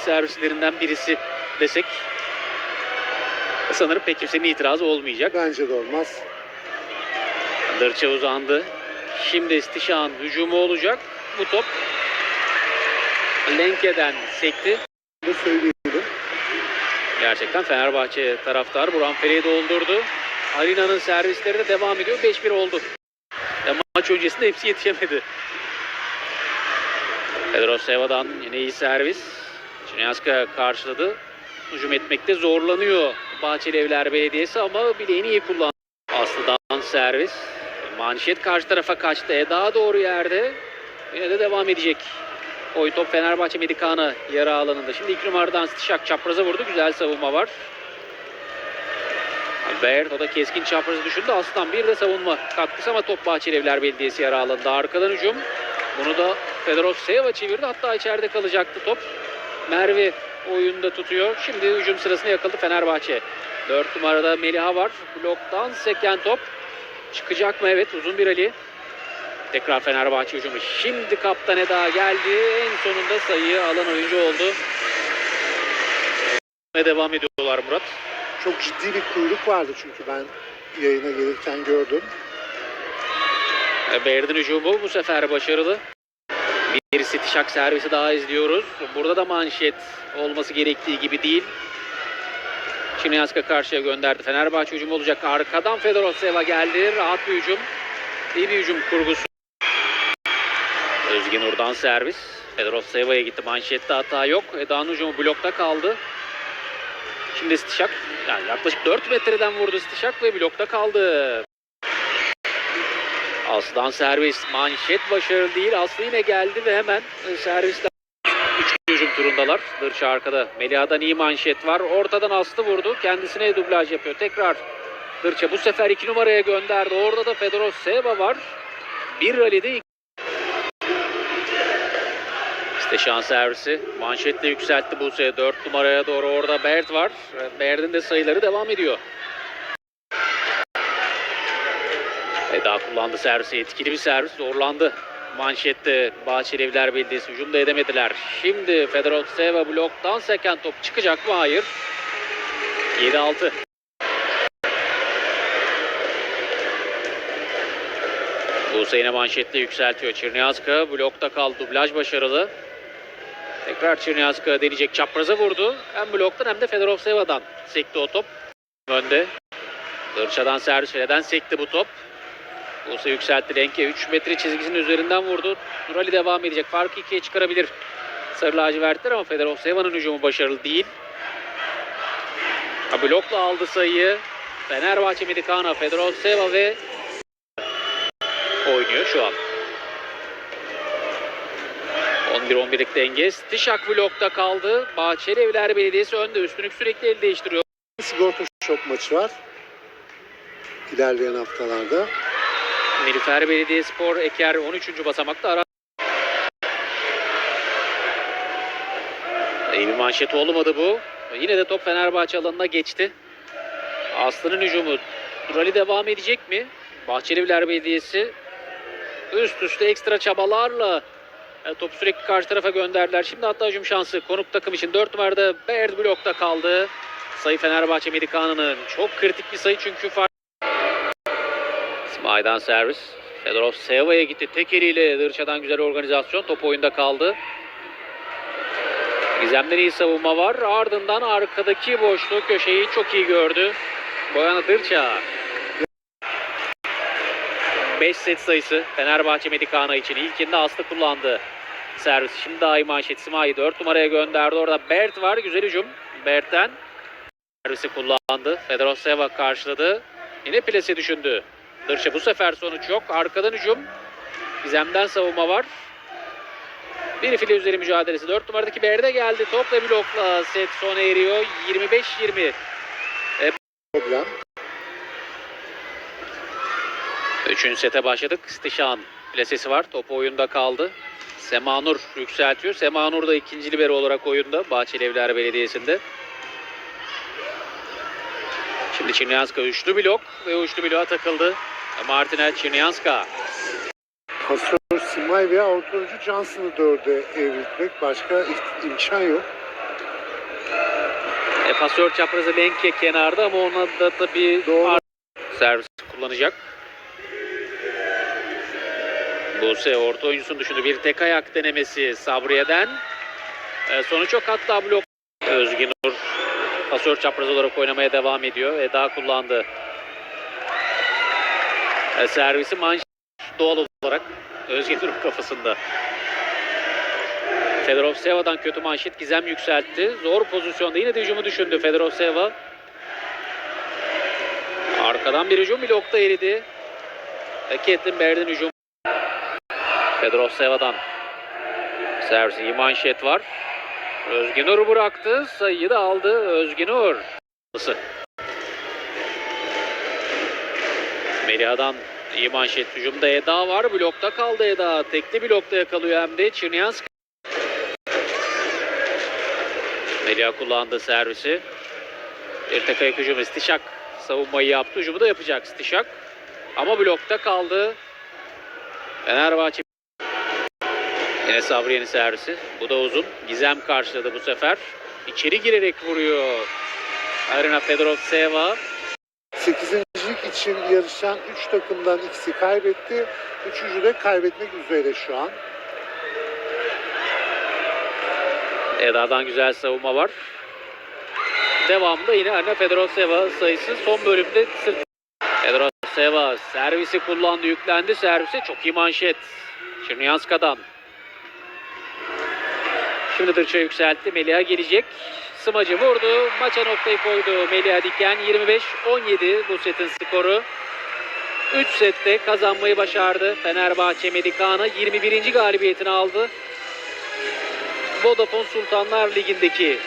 servislerinden birisi desek sanırım pek kimsenin itirazı olmayacak. Bence de olmaz. Dırça uzandı. Şimdi İstişan hücumu olacak. Bu top Lenke'den sekti. Bunu söyleyelim. Gerçekten Fenerbahçe taraftarı Buran Feri'yi doldurdu. Arina'nın servisleri de devam ediyor. 5-1 oldu. Ya maç öncesinde hepsi yetişemedi. Pedro Seva'dan yine iyi servis. Çinyaska karşıladı. Hücum etmekte zorlanıyor Bahçeli Evler Belediyesi ama bileğini iyi kullandı. Aslı'dan servis. Manşet karşı tarafa kaçtı. Eda doğru yerde. Yine de devam edecek. Oyun top Fenerbahçe Medikana yarı alanında. Şimdi ilk numaradan Stişak çapraza vurdu. Güzel savunma var. Bert o da keskin çaprazı düşündü. Aslan bir de savunma katkısı ama top Bahçeli Evler Belediyesi yarı alanında. Arkadan hücum. Bunu da Fedorov Seva çevirdi. Hatta içeride kalacaktı top. Merve oyunda tutuyor. Şimdi hücum sırasında yakaladı Fenerbahçe. 4 numarada Meliha var. Bloktan seken top. Çıkacak mı? Evet uzun bir Ali. Tekrar Fenerbahçe hücumu. Şimdi kaptan Eda geldi. En sonunda sayıyı alan oyuncu oldu. Ve devam ediyorlar Murat. Çok ciddi bir kuyruk vardı çünkü ben yayına gelirken gördüm. Berdin hücumu bu sefer başarılı. Stişak servisi daha izliyoruz. Burada da manşet olması gerektiği gibi değil. Çimyaska karşıya gönderdi. Fenerbahçe hücumu olacak. Arkadan Fedorov Seva geldi. Rahat bir hücum. İyi bir hücum kurgusu. Özgün Ur'dan servis. Fedorov Seva'ya gitti. Manşette hata yok. Eda'nın hücumu blokta kaldı. Şimdi Stişak yani yaklaşık 4 metreden vurdu Stişak ve blokta kaldı. Aslan servis manşet başarılı değil. Aslı yine geldi ve hemen e, servisten hücum turundalar. Dırça arkada. Melia'dan iyi manşet var. Ortadan Aslı vurdu. Kendisine dublaj yapıyor. Tekrar Dırça bu sefer iki numaraya gönderdi. Orada da Fedorov Seva var. Bir rally'de işte şans servisi. Manşetle yükseltti Buse. 4 numaraya doğru orada Bert var. Bert'in de sayıları devam ediyor. Eda kullandı servisi. Etkili bir servis. Zorlandı. Manşette Bahçeli Evler Belediyesi hücum da edemediler. Şimdi Fedorov Seva bloktan seken top çıkacak mı? Hayır. 7-6. Buse yine manşetle yükseltiyor. Çirniyaska blokta kaldı. Dublaj başarılı. Tekrar Çirniyaska deneyecek. Çapraza vurdu. Hem bloktan hem de Fedorov Seva'dan sekti o top. Önde. Dırçadan servis Fere'den sekti bu top. Buse yükseltti Lenke 3 metre çizgisinin üzerinden vurdu. Nurali devam edecek. Farkı ikiye çıkarabilir. Sarı lacivertler ama Fedorov Seva'nın hücumu başarılı değil. Blokla aldı sayıyı. Fenerbahçe Medikana, Fedorov Seva ve oynuyor şu an. 11-11'lik denge. Stişak blokta kaldı. Bahçeli Evler Belediyesi önde. Üstünlük sürekli el değiştiriyor. Sigorta şok maçı var. İlerleyen haftalarda. Nilüfer Belediyespor Eker 13. basamakta ara. İyi bir manşet olmadı bu. Yine de top Fenerbahçe alanına geçti. Aslı'nın hücumu. Rally devam edecek mi? Bahçelievler Belediyesi üst üste ekstra çabalarla e, topu sürekli karşı tarafa gönderdiler. Şimdi hatta hücum şansı konuk takım için 4 numarada Baird blokta kaldı. Sayı Fenerbahçe Medikanı'nın çok kritik bir sayı çünkü fark İsmail'den servis. Fedorov Seva'ya gitti. Tek eliyle Dırça'dan güzel organizasyon. Top oyunda kaldı. Gizem'den iyi savunma var. Ardından arkadaki boşluğu köşeyi çok iyi gördü. Boyana Dırça. 5 set sayısı Fenerbahçe Medikana için. İlkinde Aslı kullandı. Servis. Şimdi daha iyi manşet. Simayi 4 numaraya gönderdi. Orada Bert var. Güzel hücum. Bert'ten servisi kullandı. Fedorov Seva karşıladı. Yine plase düşündü. Dırça bu sefer sonuç yok. Arkadan hücum. Gizem'den savunma var. Bir file üzeri mücadelesi. 4 numaradaki Berde geldi. Top ve blokla set sona eriyor. 25-20. Problem. Üçüncü sete başladık. Stişan plasesi var. Top oyunda kaldı. Semanur yükseltiyor. Semanur da ikinci libero olarak oyunda. Bahçeli Evler Belediyesi'nde. Şimdi Çinyanska üçlü blok ve üçlü bloğa takıldı. Martinel Çinyanska. Pasör Simay veya orta oyuncu Johnson'ı dörde evrilmek başka im- imkan yok. E, pasör çaprazı Lenke kenarda ama ona da tabii Doğru. servis kullanacak. Buse orta oyuncusunu düşündü. Bir tek ayak denemesi Sabriye'den. E, sonuç yok hatta blok. Özgün Nur pasör çapraz olarak oynamaya devam ediyor. Eda kullandı. E, servisi manş doğal olarak Özgün Nur'un kafasında. Fedorov Seva'dan kötü manşet Gizem yükseltti. Zor pozisyonda yine de hücumu düşündü Fedorov Seva. Arkadan bir hücum blokta eridi. E, Caitlin Baird'in hücum. Fedorov Seva'dan. Servisi iyi manşet var. Özgünür bıraktı. Sayıyı da aldı Özgünür. Melia'dan iyi manşet hücumda Eda var. Blokta kaldı Eda. Tekli blokta yakalıyor hem de Çirnyansk. Melia kullandı servisi. Bir tek ayak hücumu Stişak savunmayı yaptı. Hücumu da yapacak Stişak. Ama blokta kaldı. Fenerbahçe Yine Sabriye'nin servisi. Bu da uzun. Gizem karşıladı bu sefer. İçeri girerek vuruyor. Arina Fedorov Seva. Sekizincilik için yarışan 3 takımdan ikisi kaybetti. Üçüncü de kaybetmek üzere şu an. Eda'dan güzel savunma var. Devamında yine Arina Fedorov Seva sayısı son bölümde sırt. Fedorov Seva servisi kullandı, yüklendi servise. Çok iyi manşet. Çırnyanska'dan. Şimdi tırça yükseltti. Melia gelecek. Smacı vurdu. Maça noktayı koydu. Melia Diken 25-17 bu setin skoru. 3 sette kazanmayı başardı. Fenerbahçe Medikana 21. galibiyetini aldı. Vodafone Sultanlar Ligi'ndeki